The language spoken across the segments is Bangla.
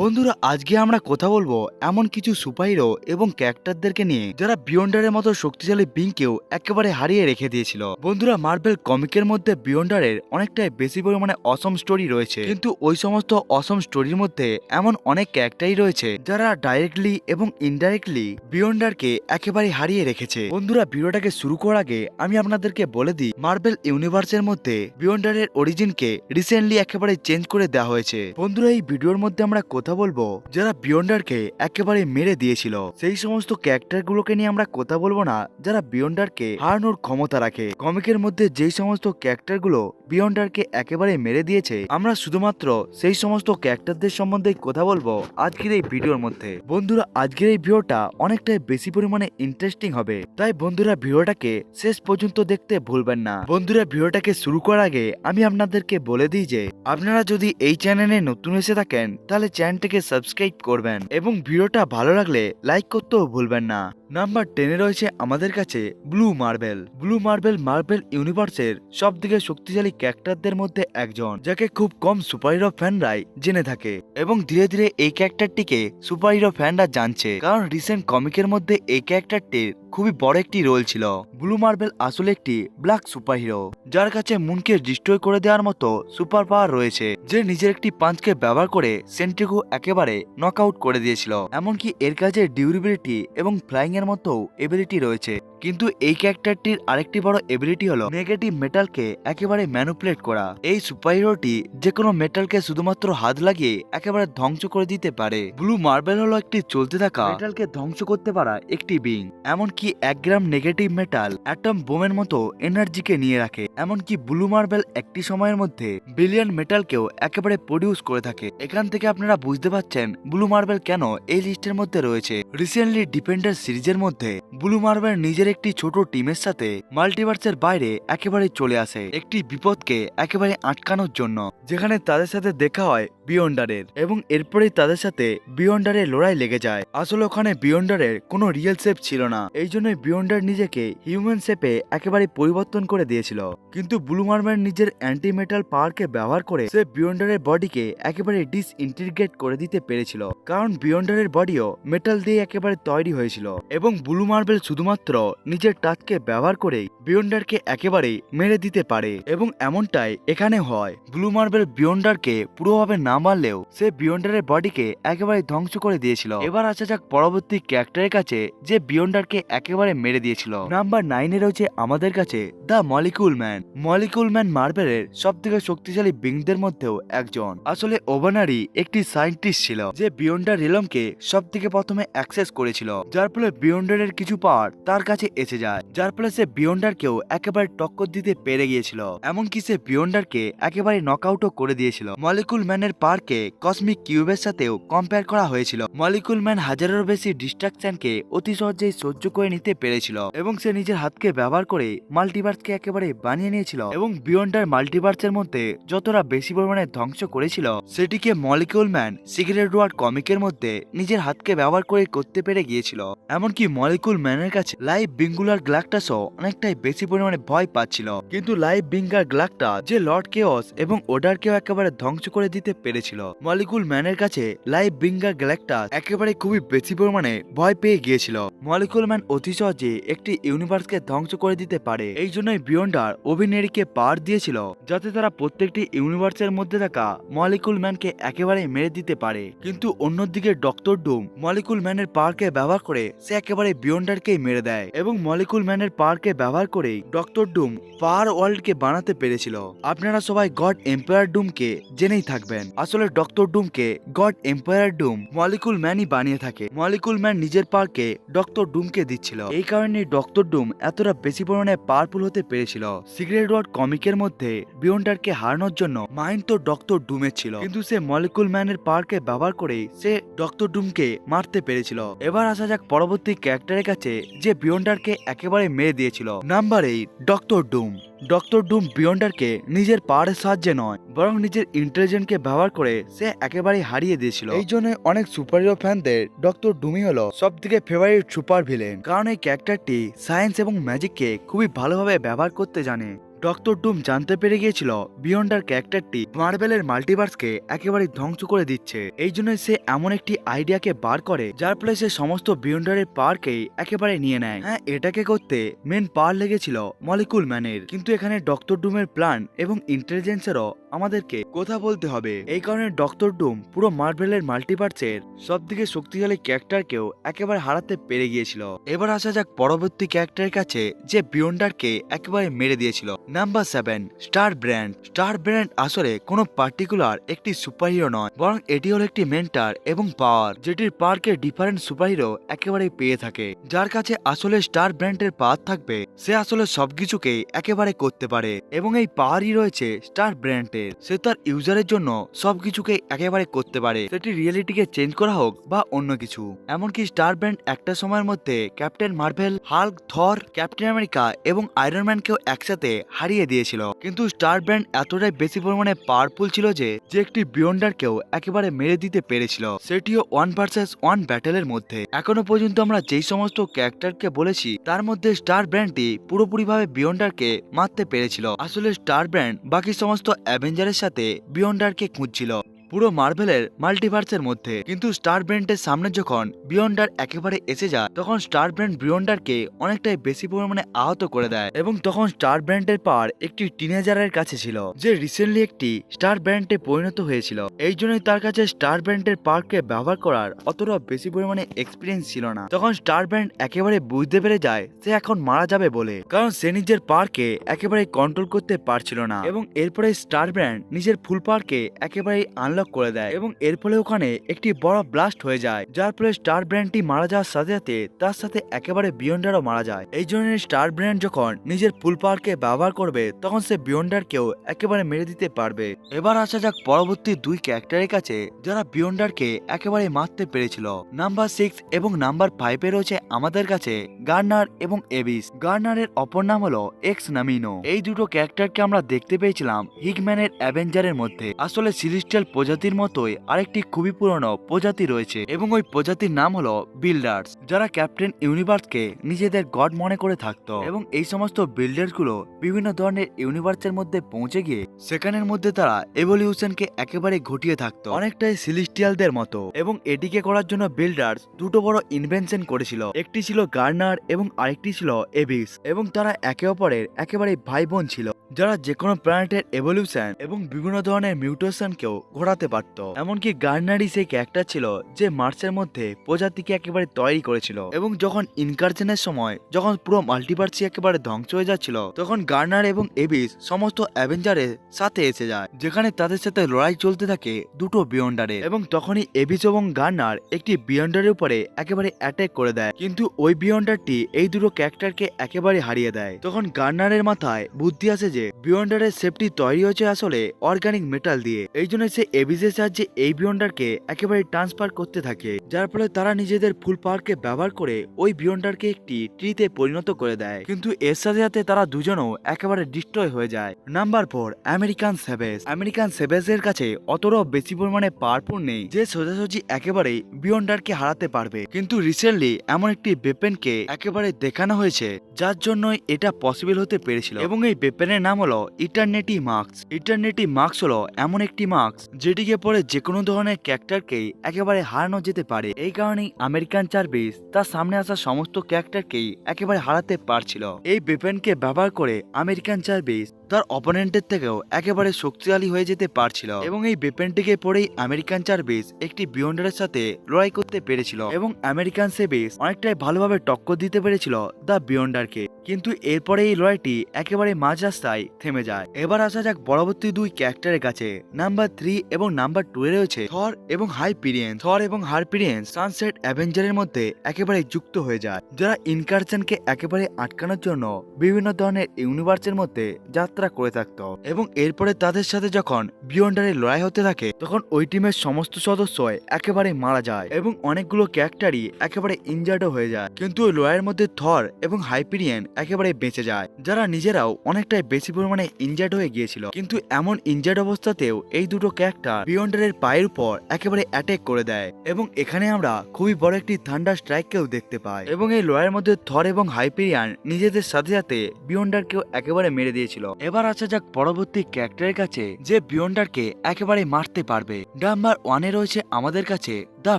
বন্ধুরা, আজকে আমরা কথা বলব এমন কিছু সুপারহিরো এবং ক্যারেক্টারদেরকে নিয়ে যারা বিয়ন্ডারের মতো শক্তিশালী বিংকেও একেবারে হারিয়ে রেখে দিয়েছিল। বন্ধুরা মার্বেল কমিকের মধ্যে বিয়ন্ডারের অনেকটাই বেশি পরিমাণে অসম স্টোরি রয়েছে। কিন্তু ওই সমস্ত অসম স্টোরির মধ্যে এমন অনেক ক্যারেক্টারই রয়েছে যারা ডাইরেক্টলি এবং ইনডাইরেক্টলি বিয়ন্ডারকে একেবারে হারিয়ে রেখেছে। বন্ধুরা, ভিডিওটাকে শুরু করার আগে আমি আপনাদেরকে বলে দিই মার্বেল ইউনিভার্সের মধ্যে বিয়ন্ডারের অরিজিনকে রিসেন্টলি একেবারে চেঞ্জ করে দেওয়া হয়েছে। বন্ধুরা, এই ভিডিওর মধ্যে আমরা কথা বলব? যারা বিয়ন্ডারকে একেবারে মেরে দিয়েছিল, সেই সমস্ত ক্যারেক্টারগুলোকে নিয়ে আমরা কথা বলব না। যারা বিয়ন্ডারকে হারানোর ক্ষমতা রাখে, কমিকের মধ্যে যেই সমস্ত ক্যারেক্টারগুলো বিয়ন্ডারকে একেবারে মেরে দিয়েছে, আমরা শুধুমাত্র সেই সমস্ত ক্যারেক্টারদের সম্বন্ধে কথা বলব আজকের এই ভিডিওর মধ্যে। বন্ধুরা, আজকের এই ভিডিওটা অনেকটাই বেশি পরিমাণে ইন্টারেস্টিং হবে। তাই বন্ধুরা, ভিডিওটাকে শেষ পর্যন্ত দেখতে ভুলবেন না। বন্ধুরা, ভিডিওটাকে শুরু করার আগে আমি আপনাদেরকে বলে দিই যে, আপনারা যদি এই চ্যানেলে নতুন এসে থাকেন, তাহলে চ্যানেলটিকে সাবস্ক্রাইব করবেন এবং ভিডিওটা ভালো লাগলে লাইক করতেও ভুলবেন না। নাম্বার টেনে রয়েছে আমাদের কাছে Blue Marvel Blue Marvel Marvel ইউনিভার্সের সব থেকে শক্তিশালী ক্যারেক্টারদের মধ্যে একজন, যাকে খুব কম সুপারহিরো ফ্যানরাই জেনে থাকে এবং ধীরে ধীরে এই ক্যারেক্টারটিকে সুপারহিরো ফ্যানরা জানছে। কারণ রিসেন্ট কমিকের মধ্যে এই ক্যারেক্টারটির খুবই বড় একটি রোল ছিল। ব্লু মার্বেল আসলে একটি ব্ল্যাক সুপারহিরো যার কাছে মুনকে ডিস্ট্রয় করে দেওয়ার মতো সুপার পাওয়ার রয়েছে, যে নিজের একটি পাঞ্চকে ব্যবহার করে সেন্ট্রিকো একেবারে নকআউট করে দিয়েছিল। এমনকি এর কাছে ডিউরেবিলিটি এবং ফ্লাইং মতো এবিলিটি রয়েছে। কিন্তু এই ক্যারেক্টারটির আরেকটি বড় এবিলিটি হলো নেগেটিভ মেটালকে একেবারে ম্যানুপুলেট করা। এই সুপারহিরোটি যে কোনো মেটালকে শুধুমাত্র হাত লাগিয়ে একেবারে ধ্বংস করে দিতে পারে। ব্লু মার্বেল হলো একটি চলতে থাকা মেটালকে ধ্বংস করতে পারা একটি বিং এমনকি এক গ্রাম নেগেটিভ মেটাল অ্যাটম বোমের মতো এনার্জিকে নিয়ে রাখে। এমনকি ব্লু মার্বেল একটি সময়ের মধ্যে বিলিয়ন মেটালকেও একেবারে প্রডিউস করে থাকে। এখান থেকে আপনারা বুঝতে পারছেন ব্লু মার্বেল কেন এই লিস্টের মধ্যে রয়েছে। রিসেন্টলি ডিপেন্ডার সিরিজের মধ্যে ব্লু মার্বেল নিজের একটি ছোট টিমের সাথে মাল্টিভার্সের বাইরে একেবারে চলে আসে একটি বিপদকে একেবারে আটকানোর জন্য, যেখানে তাদের সাথে দেখা হয় বিয়ন্ডারের এবং এরপরেই তাদের সাথে বিয়ন্ডারের লড়াই লেগে যায়। আসলে ওখানে বিয়ন্ডারের কোনো রিয়েল শেপ ছিল না এই জন্যই বিয়ন্ডার নিজেকে হিউম্যান শেপে একেবারে পরিবর্তন করে দিয়েছিল। কিন্তু ব্লু মার্বেল নিজের অ্যান্টি মেটাল পাওয়ারকে ব্যবহার করে সে বিয়ন্ডারের বডিকে একেবারে ডিসইন্টিগ্রেট করে দিতে পেরেছিল, কারণ বিয়ন্ডারের বডিও মেটাল দিয়ে একেবারে তৈরি হয়েছিল এবং ব্লু মার্বেল শুধুমাত্র নিজের টাচকে ব্যবহার করেই বিয়ন্ডারকে একেবারেই মেরে দিতে পারে এবং এমনটাই এখানে হয়। ব্লু মার্বেল বিয়ন্ডারকে পুরোভাবে না মারলেও সে বিয়ন্ডারের বডিকে একেবারে ধ্বংস করে দিয়েছিল। এবার আসা যাক পরবর্তী ক্যারেক্টারের কাছে যে বিয়ন্ডারকে একেবারে মেরে দিয়েছিল। নাম্বার নাইনে রয়েছে আমাদের কাছে the Molecule Man. Molecule Man মার্বেলের সব থেকে শক্তিশালী বিংদের মধ্যেও একজন। আসলে ওভানারি একটি সায়েন্টিস্ট ছিল, যে বিয়ন্ডার রিলমকে সব থেকে প্রথমে অ্যাক্সেস করেছিল। যার ফলে বিয়ন্ডারের কিছু পার্ট তার কাছে এসে যায়, যার ফলে সে বিয়ন্ডারকেও একেবারে টক্কর দিতে পেরে গিয়েছিল। এমনকি সে বিয়ন্ডারকে একেবারে নকআউটও করে দিয়েছিল। মলিকুল ম্যানের পারকে কসমিক কিউবের সাথেও কম্পেয়ার করা হয়েছিল। মলিকুল ম্যান হাজারেরও বেশি ডিস্ট্রাকশনকে অতি সহজেই সহ্য করে নিতে পেরেছিল এবং সে নিজের হাতকে ব্যবহার করে মাল্টিভার্সকে একেবারে বানিয়ে নিয়েছিল এবং বিয়ন্ডার মাল্টিভার্সের মধ্যে যতটা বেশি পরিমাণে ধ্বংস করেছিল, সেটিকে মলিকুল ম্যান সিগারেট ওয়ার্ড কমিকের মধ্যে নিজের হাতকে ব্যবহার করে করতে পেরে গিয়েছিল। এমনকি মলিকুল ম্যানের কাছে লাইভ বিঙ্গুলার গ্লাকটাসও অনেকটাই বেশি পরিমাণে ভয় পাচ্ছিল। কিন্তু লাইভ বিঙ্গার গ্লাকটা যে লর্ড কেওস এবং ওডারকেও একেবারে ধ্বংস করে দিতে পেরেছিল। মলিকুল ম্যানের কাছে লাইভ বিঙ্গার গ্যালাক্টাস একেবারে খুবই বেশি পরিমাণে ভয় পেয়ে গিয়েছিল। মলিকুল ম্যান অতি সহজে একটি ইউনিভার্সকে ধ্বংস করে দিতে পারে, এই জন্যই বিয়ন্ডার অভিনেরীকে পার দিয়েছিল, যাতে তারা প্রত্যেকটি ইউনিভার্সের মধ্যে থাকা মলিকুল ম্যানকে একেবারে মেরে দিতে পারে। কিন্তু অন্যদিকে ডক্টর ডুম মলিকুল ম্যানের পাওয়ারকে ব্যবহার করে সে একেবারে বিয়ন্ডারকেই মেরে দেয় এবং মলিকুল ম্যানের পাওয়ারকে ব্যবহার করেই ডক্টর ডুম পাওয়ার ওয়ার্ল্ডকে বানাতে পেরেছিল। আপনারা সবাই গড এম্পায়ার ডুমকে জেনেই থাকবেন। আসলে ডক্টর ডুমকে গড এম্পায়ার ডুম মলিকুল ম্যানই বানিয়ে থাকে। মলিকুল ম্যান নিজের পাওয়ারকে ডক্টর ডুমকে দিচ্ছিল। এই কারণে ডক্টর ডুম এতটা বেশি পরিমাণে পাওয়ারফুল হতে পেরেছিল। সিগারেট ওয়ার্ড কমিকের মধ্যে বিয়ন্ডারকে হারানোর জন্য মাইন্ড তো ডক্টর ডুমের ছিল। কিন্তু সে মলিকুল ম্যানের পাওয়ারকে ব্যবহার করেই সে ডক্টর ডুমকে মারতে পেরেছিল। এবার আসা যাক পরবর্তী ক্যারেক্টারের কাছে যে বিয়ন্ডারকে একেবারে মেরে দিয়েছিল। Number eight Doctor Doom Doctor Doom বিয়ন্ডারকে নিজের পাওয়ারের সাহায্যে নয় বরং নিজের ইন্টেলিজেন্টকে ব্যবহার করে সে একেবারে হারিয়ে দিয়েছিল। এই জন্য অনেক সুপার হিরো ফ্যানদের ডক্টর ডুমি হলো সব থেকে ফেভারিট সুপার ভিলেন কারণ এই ক্যারেক্টারটি সায়েন্স এবং ম্যাজিককে খুবই ভালোভাবে ব্যবহার করতে জানে। ডক্টর ডুম জানতে পেরে গিয়েছিল বিয়ন্ডার ক্যারেক্টারটি মার্বেলের মাল্টিভার্সকে একেবারে ধ্বংস করে দিচ্ছে। এই জন্য সে এমন একটি আইডিয়াকে বার করে, যার ফলে সে সমস্ত বিয়ন্ডারের পাওয়ারকেই একেবারে নিয়ে নেয়। হ্যাঁ এটাকে করতে মেন পার লেগেছিল মলিকুল ম্যানের কিন্তু এখানে ডক্টর ডুমের প্ল্যান এবং ইন্টেলিজেন্সেরও আমাদেরকে কথা বলতে হবে। এই কারণে ডক্টর ডুম পুরো মার্বেলের মাল্টিভার্সের সব থেকে শক্তিশালী ক্যারেক্টারকেও একেবারে হারাতে পেরে গিয়েছিল। এবার আসা যাক পরবর্তী ক্যারেক্টারের কাছে যে বিয়ন্ডারকে একেবারে মেরে দিয়েছিল। Number seven Star Brand Star Brand আসলে কোনো পার্টিকুলার একটি সুপারহিরো নয়, বরং এটি হলো একটি মেন্টার এবং পাওয়ার, যেটির পার্কে ডিফারেন্ট সুপারহিরো একেবারে পেয়ে থাকে। যার কাছে আসলে স্টার ব্র্যান্ডের পাওয়ার থাকবে, সে আসলে সবকিছুকেই একেবারে করতে পারে এবং এই পাওয়ারই রয়েছে স্টার ব্র্যান্ডের সে তার ইউজারের জন্য সবকিছুকে একেবারে করতে পারে। সেটি রিয়েলিটিকে চেঞ্জ করা হোক বা অন্য কিছু। এমনকি স্টার ব্র্যান্ড একটা সময়ের মধ্যে Captain Marvel Hulk Thor Captain America এবং আয়রন ম্যানকেও একসাথে হারিয়ে দিয়েছিল। কিন্তু স্টার ব্র্যান্ড এতটাই বেশি পরিমাণে পাওয়ারফুল ছিল যে যে একটি বিয়ন্ডারকেও একেবারে মেরে দিতে পেরেছিল। সেটিও ওয়ান ভার্সেস ওয়ান ব্যাটেলের মধ্যে। এখনও পর্যন্ত আমরা যেই সমস্ত ক্যারেক্টারকে বলেছি, তার মধ্যে স্টার ব্র্যান্ডটি পুরোপুরিভাবে বিয়ন্ডারকে মারতে পেরেছিল। আসলে স্টার ব্র্যান্ড বাকি সমস্ত অ্যাভেঞ্জারের সাথে বিয়ন্ডারকে খুঁজছিল। পুরো মার্ভেলের মাল্টিভার্সের মধ্যে। কিন্তু স্টার ব্র্যান্ডের সামনে যখন বিয়ন্ডার একেবারে এসে যায়, তখন স্টার ব্র্যান্ড বিয়ন্ডারকে অনেকটাই বেশি পরিমাণে আহত করে দেয় এবং তখন স্টার ব্র্যান্ডের পাওয়ার একটি টিনেজারের কাছে ছিল, যে রিসেন্টলি একটি স্টার ব্র্যান্ডে পরিণত হয়েছিল। এই জন্যই তার কাছে স্টার ব্র্যান্ডের পাওয়ারকে ব্যবহার করার অতটা বেশি পরিমাণে এক্সপিরিয়েন্স ছিল না। তখন স্টার ব্র্যান্ড একেবারে বুঝতে পেরে যায়, সে এখন মারা যাবে বলে। কারণ সে নিজের পাওয়ারকে একেবারে কন্ট্রোল করতে পারছিল না এবং এরপরে স্টার ব্র্যান্ড নিজের ফুল পাওয়ারকে একেবারে আনলক করে দেয় এবং এর ফলে ওখানে একটি বড় ব্লাস্ট হয়ে যায়, যার ফলে স্টার ব্র্যান্ডটি মারা যাওয়ার সাথে সাথে তার সাথে একেবারে বিয়ন্ডারও মারা যায়। এই জন্য স্টার ব্র্যান্ড যখন নিজের ফুল পাওয়ারকে ব্যবহার করবে, তখন সে বিয়ন্ডারকেও একেবারে মেরে দিতে পারবে। এবার আসা যাক পরবর্তী দুই ক্যারেক্টারের কাছে, যারা বিয়ন্ডারকে একেবারে মারতে পেরেছিল। নাম্বার সিক্স এবং নাম্বার ফাইভে রয়েছে আমাদের কাছে গার্নার এবং এবিস গার্নারের অপর নাম হলো এক্স নামিনো এই দুটো ক্যারেক্টারকে আমরা দেখতে পেয়েছিলাম হিগম্যানের অ্যাভেঞ্জারের মধ্যে। আসলে সিলিস্টিয়াল প্রজাতির মতোই আরেকটি খুবই পুরনো প্রজাতি রয়েছে এবং ওই প্রজাতির নাম হলো বিল্ডার্স, যারা ক্যাপ্টেন ইউনিভার্সকে নিজেদের গড মনে করে থাকতো। এবং এই সমস্ত বিল্ডার্সগুলো বিভিন্ন ধরনের ইউনিভার্সের মধ্যে পৌঁছে গিয়ে সেখানের মধ্যে তারা এভলিউশনকে একেবারে ঘটিয়ে থাকতো। অনেকটাই সিলিস্টিয়ালদের মতো। এবং এটিকে করার জন্য বিল্ডার্স দুটো বড় ইনভেনশন করেছিল। একটি ছিল গার্নার এবং আরেকটি ছিল এবিস। এবং তারা একে অপরের একেবারে ভাই বোন ছিল। যারা যে কোনো প্ল্যানেটের এভলিউশন এবং বিভিন্ন ধরনের মিউটেশনকেও ঘোরাতে পারত। এমনকি গার্নারই সেই ক্যারেক্টার ছিল যে মার্চের মধ্যে প্রজাতিকে একেবারে তৈরি করেছিল এবং যখন ইনকারশনের সময় যখন পুরো মাল্টিভার্সি একেবারে ধ্বংস হয়ে যাচ্ছিল, তখন গার্নার এবং এবিস সমস্ত অ্যাভেঞ্জারের সাথে এসে যায়, যেখানে তাদের সাথে লড়াই চলতে থাকে দুটো বিয়ন্ডারে এবং তখনই এবিস এবং গার্নার একটি বিয়ন্ডারের উপরে একেবারে অ্যাটাক করে দেয়। কিন্তু ওই বিয়ন্ডারটি এই দুটো ক্যারেক্টারকে একেবারে হারিয়ে দেয়। তখন গার্নারের মাথায় বুদ্ধি আসে যে বিয়ন্ডারের সেফটি তৈরি হয়েছে আসলে অর্গানিক মেটাল দিয়ে। এই জন্য সে এবিসের সাহায্যে এই বিয়ন্ডারকে একেবারে ট্রান্সফার করতে থাকে। যার ফলে তারা নিজেদের ফুল পাওয়ারকে ব্যবহার করে ওই বিয়ন্ডারকে একটি ট্রিতে পরিণত করে দেয়। কিন্তু এর সাথে সাথে তারা দুজনও একেবারে ডিস্ট্রয় হয়ে যায়। নাম্বার ফোর আমেরিকান সেভেস আমেরিকান সেভেস এর কাছে অতটাও বেশি পরিমাণে পাওয়ারফুল নেই, যে সোজাসুজি একেবারে বিয়ন্ডারকে হারাতে পারবে। কিন্তু রিসেন্টলি এমন একটি বেপেনকে একেবারে দেখানো হয়েছে, যার জন্য এটা পসিবল হতে পেরেছিল। এবং এই বেপেনের নাম হলো ইটারনেটি মাস্ক ইটারনেটি মাস্ক হলো এমন একটি মাস্ক যেটিকে পরে যে কোনো ধরনের ক্যারেক্টারকেই একেবারে হারানো যেতে পারে। এই কারণেই আমেরিকান চার্ভিস তার সামনে আসা সমস্ত ক্যারেক্টারকেই একেবারে হারাতে পারছিল। এই বেপেনকে ব্যবহার করে আমেরিকান চার্ভিস তার অপোনেন্টের থেকেও একেবারে শক্তিশালী হয়ে যেতে পারছিল। এবং এই বেপেনটিকে পরেই আমেরিকান চার্ভিস একটি বিয়ন্ডারের সাথে লড়াই করতে পেরেছিল। এবং আমেরিকান সেভিস অনেকটাই ভালোভাবে টক্কর দিতে পেরেছিল দ্য বিয়ন্ডারকে কিন্তু এরপরে এই লড়াইটি একেবারে মাঝ রাস্তায় থেমে যায়। এবার আসা যাক পরবর্তী দুই ক্যারেক্টারের কাছে। নাম্বার থ্রি এবং নাম্বার টু এ রয়েছে থর এবং হাইপিরিয়েন্স থর এবং হারপিরিয়েন্স সানসেট অ্যাভেঞ্জারের মধ্যে একেবারে যুক্ত হয়ে যায়। যারা ইনকারশনকে একেবারে আটকানোর জন্য বিভিন্ন ধরনের ইউনিভার্সের মধ্যে যাত্রা করে থাকতো। এবং এরপরে তাদের সাথে যখন বিয়ন্ডারের লড়াই হতে থাকে, তখন ওই টিমের সমস্ত সদস্য একেবারে মারা যায় এবং অনেকগুলো ক্যারেক্টারই একেবারে ইনজার্ডও হয়ে যায়। কিন্তু ওই লড়াইয়ের মধ্যে থর এবং হাইপিরিয়েন একেবারে বেঁচে যায়, যারা নিজেরাও অনেকটাই বেশি পরিমাণে ইনজার্ড হয়ে গিয়েছিল। কিন্তু এমন ইনজার্ড অবস্থাতেও এই দুটো ক্যারেক্টার বিয়ন্ডারের পায়ের উপর একেবারে অ্যাটাক করে দেয় এবং এখানে আমরা খুবই বড় একটি থান্ডার স্ট্রাইককেও দেখতে পাই। এবং এই লড়াইয়ের মধ্যে থর এবং হাইপেরিয়ান নিজেদের সাথে সাথে বিয়ন্ডারকেও একেবারে মেরে দিয়েছিল। এবার আসা যাক পরবর্তী ক্যারেক্টারের কাছে, যে বিয়ন্ডারকে একেবারে মারতে পারবে। নাম্বার ওয়ানে রয়েছে আমাদের কাছে দ্য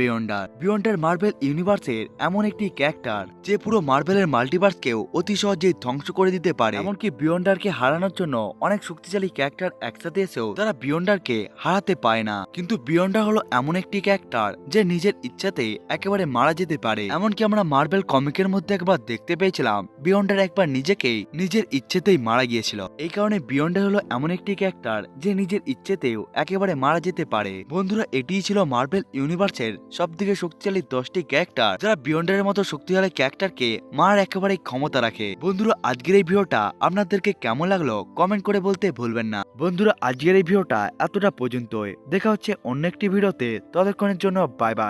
বিয়ন্ডার। বিয়ন্ডার মার্বেল ইউনিভার্সের এমন একটি ক্যারেক্টার যে পুরো মার্বেলের মাল্টিভার্সকেও অতি সহজেই ধ্বংস করে দিতে পারে। এমনকি বিয়ন্ডারকে হারানোর জন্য অনেক শক্তিশালী ক্যারেক্টার একসাথে এসেও তারা বিয়ন্ডারকে হারাতে পায় না। কিন্তু বিয়ন্ডার হলো এমন একটি ক্যারেক্টার যে নিজের ইচ্ছাতে একেবারে মারা যেতে পারে। এমনকি আমরা মার্বেল কমিকের মধ্যে একবার দেখতে পেয়েছিলাম, বিয়ন্ডার একবার নিজেকেই নিজের ইচ্ছেতেই মারা গিয়েছিল। এই কারণে বিয়ন্ডার হলো এমন একটি ক্যারেক্টার যে নিজের ইচ্ছেতেও একেবারে মারা যেতে পারে। বন্ধুরা, এটিই ছিল মার্বেল ইউনিভার্সের সব থেকে শক্তিশালী দশটি ক্যারেক্টার, যারা বিয়ন্ডারের মতো শক্তিশালী ক্যারেক্টারকে মার একেবারে ক্ষমতা রাখে। বন্ধুরা, আজকের এই ভিডিওটা আপনাদেরকে কেমন লাগল কমেন্ট করে বলতে ভুলবেন না। বন্ধুরা, আজকের এই ভিডিওটা এতটা পর্যন্তই। দেখা হচ্ছে অন্য একটি ভিডিওতে। ততক্ষণের জন্য বাই বাই